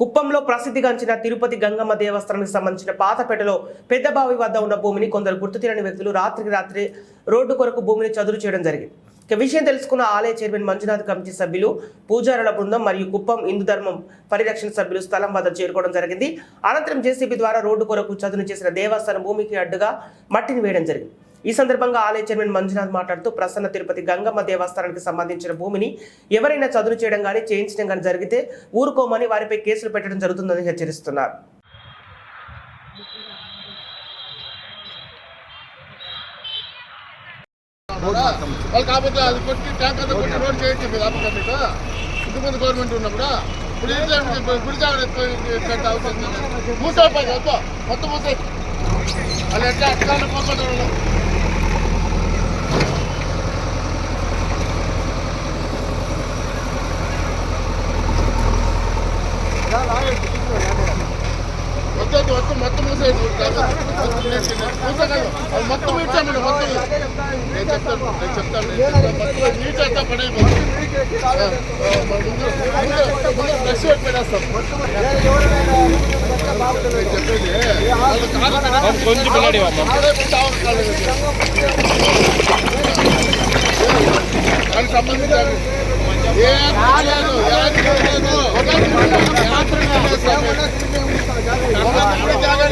కుప్పంలో ప్రసిద్ధిగాంచిన తిరుపతి గంగమ్మ దేవస్థానానికి సంబంధించిన పాతపేటలో పెద్దబావి వద్ద ఉన్న భూమిని కొందరు గుర్తు తెలియని వ్యక్తులు రాత్రికి రాత్రి రోడ్డు కొరకు భూమిని చదురు చేయడం జరిగింది. ఇక విషయం తెలుసుకున్న ఆలయ చైర్మన్ మంజునాథ్ కమిటీ సభ్యులు పూజారుల బృందం మరియు కుప్పం హిందూ ధర్మం పరిరక్షణ సభ్యులు స్థలం వద్ద చేరుకోవడం జరిగింది. అనంతరం జేసీబీ ద్వారా రోడ్డు కొరకు చదును చేసిన దేవస్థానం భూమికి అడ్డుగా మట్టిని వేయడం జరిగింది. ఈ సందర్భంగా ఆలయ చైర్మన్ మంజునాథ్ మాట్లాడుతూ ప్రసన్న తిరుపతి గంగమ్మ దేవస్థానానికి సంబంధించిన భూమిని ఎవరైనా చదును చేయడం కానీ చేయించడం కానీ జరిగితే ఊరుకోమని వారిపై కేసులు పెట్టడం జరుగుతుందని హెచ్చరిస్తున్నారు. కాకపోతే ఇంతకుముందు గవర్నమెంట్ ఉన్నప్పుడు ఇప్పుడు ఏం మొత్తం మూసై ఎట్లా అట్లా పోకుండా వద్దు మొత్తం మొత్తం మూసేది మూసగలదు అది మొత్తం ఇచ్చామండి మొత్తం నేను చెప్తాను నేను చెప్తాను మొత్తం నీట్ అంతా పడైపోతుంది ఫ్రెష్ పెట్టేస్తాం. నేను చెప్పేది వాళ్ళు కాదు కొంచెం పిల్లాడి దానికి సంబంధించి ఏ లేదు. లేదు జాగా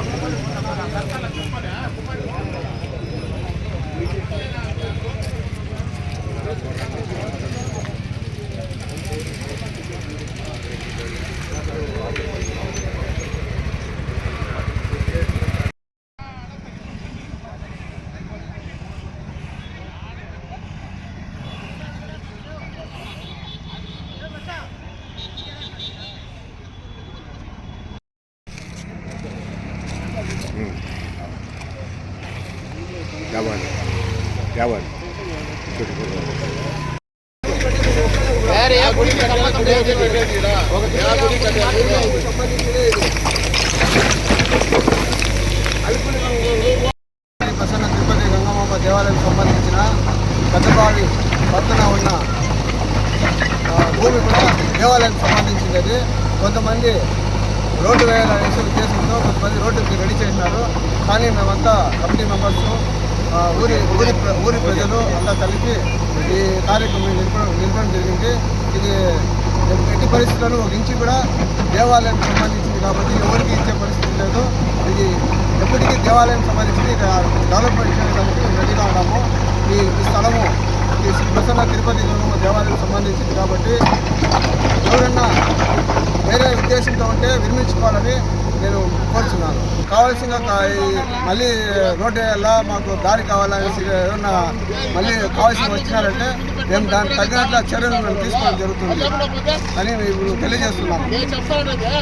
ಸರ್ಕಾರ Gawad. ఆ గుడి కట్టాలి లేదు పెట్టేది ఈడ. ఆ గుడి కట్టాలి ప్రసన్న తిరుపతి గంగమాంబ దేవాలయం సంబంధించిన పెద్దబావి పక్కన ఉన్న ఆ, భూమి కూడా దేవాలయం సంబంధించింది అది కొంతమంది రోడ్డు వేయాలనేసి ఉద్దేశంతో కొంతమంది రోడ్డుకి రెడీ చేసినారు. కానీ మేమంతా కమిటీ మెంబర్స్ ఊరి ఊరి ప్ర- ఊరి ప్రజలు అంతా కలిపి ఈ కార్యక్రమం నిలపడం నిలపడం జరిగింది. ఇది ఎట్టి పరిస్థితులను ఒక కూడా దేవాలయానికి సంబంధించింది కాబట్టి ఎవరికి ఇచ్చే పరిస్థితి లేదు. ఇది ఎప్పటికీ దేవాలయం సంబంధించింది డెవలప్మెంట్ చేయడానికి రెడీగా ఉన్నాము. ఈ స్థలము ఈ ప్రసన్న తిరుపతి దేవాలయం సంబంధించింది కాబట్టి ఎవరన్నా వేరే ఉద్దేశంతో ఉంటే విరమించుకోవాలని నేను కోరుచున్నాను. కావాల్సిన మళ్ళీ రోడ్డు వేయాలా మాకు దారి కావాలనేసి ఏమన్నా మళ్ళీ కావాల్సిన వచ్చినారంటే మేము దానికి తగినట్ల చర్యలు మేము తీసుకోవడం జరుగుతుంది అని మేము తెలియజేస్తున్నాము.